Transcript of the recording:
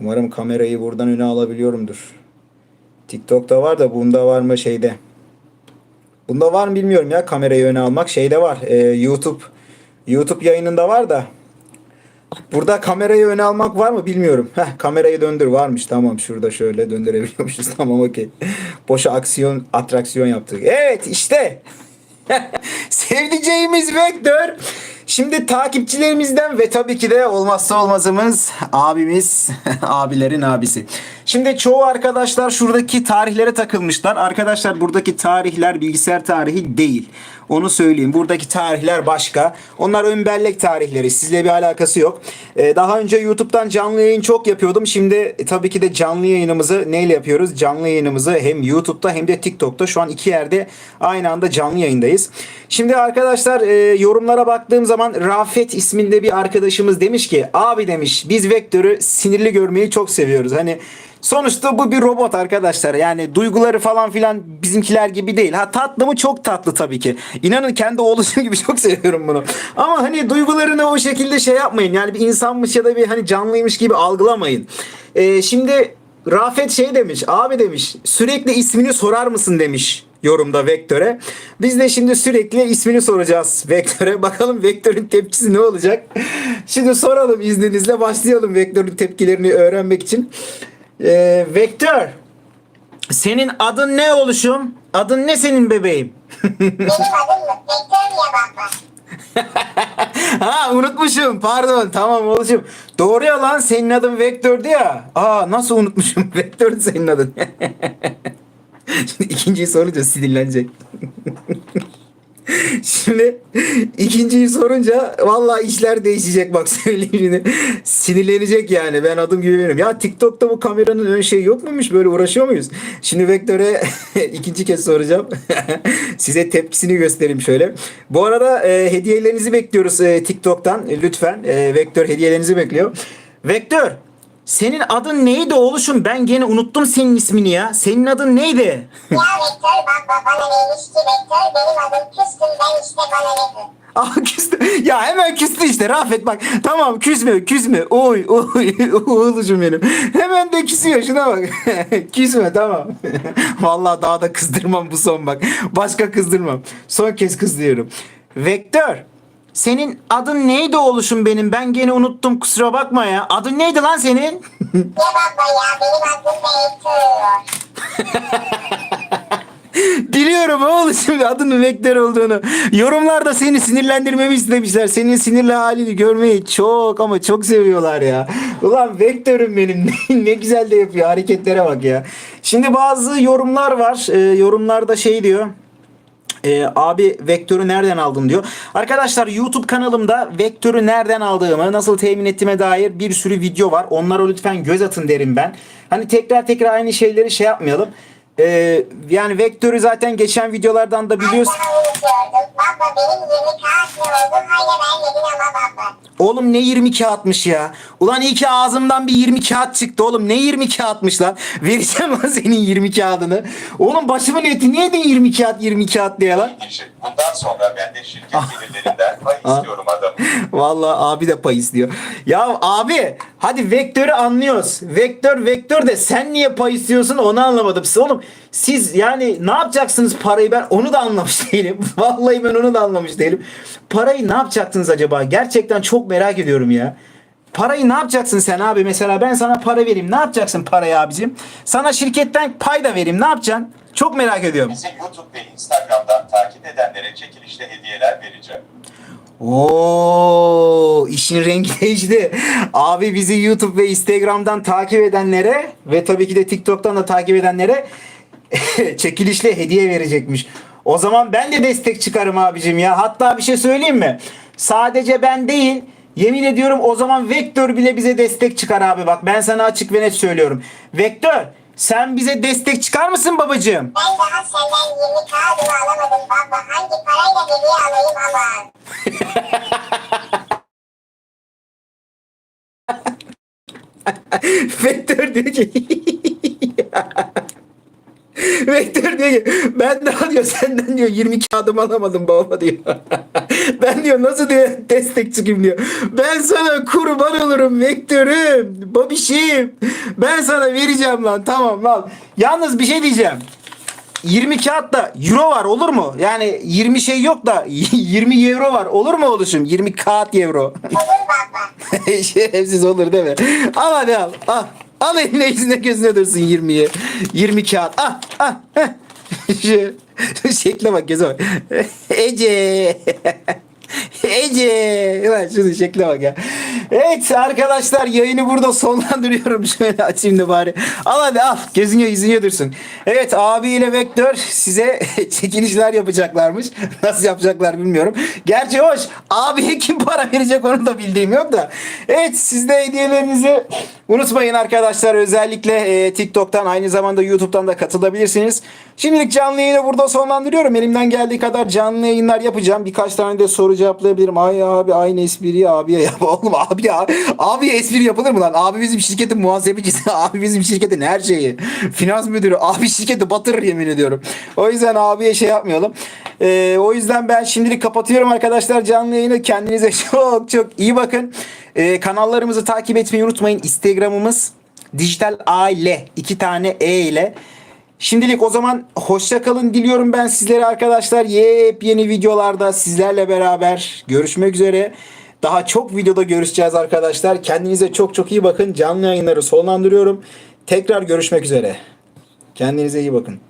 Umarım kamerayı buradan öne alabiliyorumdur. TikTok'ta var da bunda var mı şeyde? Bunda var mı bilmiyorum ya kamerayı öne almak. Şeyde var. e, YouTube YouTube yayınında var da. Burada kamerayı öne almak var mı bilmiyorum. Heh, kamerayı döndür varmış. Tamam şurada şöyle döndürebiliyormuşuz. Tamam okey. Boşa aksiyon atraksiyon yaptık. Evet işte. Sevdiceğimiz Vektör. Şimdi takipçilerimizden ve tabii ki de olmazsa olmazımız abimiz, abilerin abisi. Şimdi çoğu arkadaşlar şuradaki tarihlere takılmışlar. Arkadaşlar buradaki tarihler bilgisayar tarihi değil. Onu söyleyeyim. Buradaki tarihler başka. Onlar ön bellek tarihleri. Sizle bir alakası yok. Ee, daha önce YouTube'dan canlı yayın çok yapıyordum. Şimdi e, tabii ki de canlı yayınımızı neyle yapıyoruz? Canlı yayınımızı hem YouTube'da hem de TikTok'ta şu an iki yerde aynı anda canlı yayındayız. Şimdi arkadaşlar e, yorumlara baktığım zaman Rafet isminde bir arkadaşımız demiş ki abi demiş biz Vektör'ü sinirli görmeyi çok seviyoruz. Hani Sonuçta bu bir robot arkadaşlar. Yani duyguları falan filan bizimkiler gibi değil. Ha tatlı mı? Çok tatlı tabii ki. İnanın kendi oğluşum gibi çok seviyorum bunu. Ama hani duygularını o şekilde şey yapmayın. Yani bir insanmış ya da bir hani canlıymış gibi algılamayın. Ee, şimdi Rafet şey demiş. Abi demiş sürekli ismini sorar mısın demiş yorumda Vektör'e. Biz de şimdi sürekli ismini soracağız Vektör'e. Bakalım Vektör'ün tepkisi ne olacak? Şimdi soralım izninizle başlayalım Vektör'ün tepkilerini öğrenmek için. Ee, Vektör. Senin adın ne oluşum? Adın ne senin bebeğim? Benim adım Victoria Baba. ha unutmuşum pardon tamam oluşum. Doğru ya lan senin adın Vektör'dü ya. Aa nasıl unutmuşum Vektör senin adın. Şimdi ikinciyi sorunca sinirlenecek. Şimdi ikinciyi sorunca vallahi işler değişecek bak söyleyeyim şimdi. Sinirlenecek yani ben adım gibi benim. Ya TikTok'ta bu kameranın ön şeyi yok muymuş böyle uğraşıyor muyuz? Şimdi Vektör'e ikinci kez soracağım. Size tepkisini göstereyim şöyle. Bu arada e, hediyelerinizi bekliyoruz e, TikTok'tan E, lütfen. E, Vektör hediyelerinizi bekliyor. Vektör senin adın neydi oğluşum? Ben gene unuttum senin ismini ya. Senin adın neydi? Ya Victor Baba bana neymiş ki Victor benim adım Küstüm ben işte bana ne? Ah küstü. Ya hemen küstü işte Rafet bak. Tamam küsme küsme. Oy oy oğlucum benim. Hemen de küsüyor şuna bak. küsme tamam. Vallahi daha da kızdırmam bu son bak. Başka kızdırmam. Son kez kızdırıyorum. Vektör. Senin adın neydi oğluşum benim? Ben gene unuttum kusura bakma ya. Adın neydi lan senin? Ya baba ya benim adım Victor. Biliyorum oğlum adının Vektör olduğunu. Yorumlarda seni sinirlendirmemi istemişler. Senin sinirli halini görmeyi çok ama çok seviyorlar ya. Ulan Vektör'üm benim. ne güzel de yapıyor. Hareketlere bak ya. Şimdi bazı yorumlar var. Ee, yorumlarda şey diyor. Ee, abi vektörü nereden aldın diyor. Arkadaşlar YouTube kanalımda vektörü nereden aldığımı, nasıl temin ettiğime dair bir sürü video var. Onlara lütfen göz atın derim ben. Hani tekrar tekrar aynı şeyleri şey yapmayalım. Ee, yani vektörü zaten geçen videolardan da biliyorsun. Unutuyordum. Baba benim 20 kağıt ne oldu? Hala vermedin ama baba. Oğlum ne 20 kağıtmış ya. Ulan iyi ki ağzımdan bir 20 kağıt çıktı oğlum. Ne 20 kağıtmış lan. Vereceğim lan senin 20 kağıdını. Oğlum başımın eti niye de 20 kağıt 20 kağıt diye lan. Bundan sonra ben de şirket gelirlerinden pay Ah. istiyorum adamım. Vallahi abi de pay istiyor. Ya abi hadi vektörü anlıyoruz. Vektör vektör de sen niye pay istiyorsun onu anlamadım. Siz oğlum siz yani ne yapacaksınız parayı ben onu da anlamış değilim. Vallahi ben onu da anlamış değilim. Parayı ne yapacaksınız acaba? Gerçekten çok merak ediyorum ya. Parayı ne yapacaksın sen abi? Mesela ben sana para vereyim. Ne yapacaksın parayı abicim? Sana şirketten pay da vereyim. Ne yapacaksın? Çok merak ediyorum. Bizi YouTube ve Instagram'dan takip edenlere çekilişte hediyeler vereceğim. Oo, işin rengi değişti. Abi bizi YouTube ve Instagram'dan takip edenlere ve tabii ki de TikTok'tan da takip edenlere çekilişle hediye verecekmiş. O zaman ben de destek çıkarım abicim ya. Hatta bir şey söyleyeyim mi? Sadece ben değil, yemin ediyorum o zaman Vektör bile bize destek çıkar abi. Bak ben sana açık ve net söylüyorum. Vektör, sen bize destek çıkar mısın babacığım? Ben daha senden 20 kağıdını alamadım baba. Hangi parayla hediye alayım ama? Vektör diyor ki Vektör diyor ki ben daha diyor senden diyor 20 kağıdım alamadım baba diyor. Ben diyor nasıl diyor destek çıkayım diyor. Ben sana kurban olurum vektörüm. Babişim. Ben sana vereceğim lan. Tamam lan. Yalnız bir şey diyeceğim. 20 kağıt da euro var olur mu? Yani 20 şey yok da 20 euro var. Olur mu oluşum? 20 kağıt euro. Olur baba. Şerefsiz olur değil mi? Al hadi al. Al. Al eline yüzüne gözüne dursun 20'yi. 20 kağıt. Ah ah. Şu şekle bak göze bak. Ece. Ece. Ulan şunun şekle bak ya. Evet arkadaşlar yayını burada sonlandırıyorum. Şöyle açayım da bari. Al hadi al. Gözüne yüzüne dursun. Evet abiyle Vektör size çekilişler yapacaklarmış. Nasıl yapacaklar bilmiyorum. Gerçi hoş. Abiye kim para verecek onu da bildiğim yok da. Evet siz de hediyelerinizi unutmayın arkadaşlar. Özellikle e, TikTok'tan aynı zamanda YouTube'dan da katılabilirsiniz. Şimdilik canlı yayını burada sonlandırıyorum. Elimden geldiği kadar canlı yayınlar yapacağım. Birkaç tane de soru cevaplayabilirim. Ay abi aynı espriyi abiye yap. Oğlum abi ya. Abiye espri yapılır mı lan? Abi bizim şirketin muhasebecisi. Abi bizim şirketin her şeyi. Finans müdürü. Abi şirketi batırır yemin ediyorum. O yüzden abiye şey yapmayalım. Ee, o yüzden ben şimdilik kapatıyorum arkadaşlar canlı yayını. Kendinize çok çok iyi bakın. Ee, kanallarımızı takip etmeyi unutmayın. Instagram'ımız dijital aile. iki tane E ile. Şimdilik o zaman hoşça kalın diliyorum ben sizlere arkadaşlar. Yepyeni videolarda sizlerle beraber görüşmek üzere. Daha çok videoda görüşeceğiz arkadaşlar. Kendinize çok çok iyi bakın. Canlı yayınları sonlandırıyorum. Tekrar görüşmek üzere. Kendinize iyi bakın.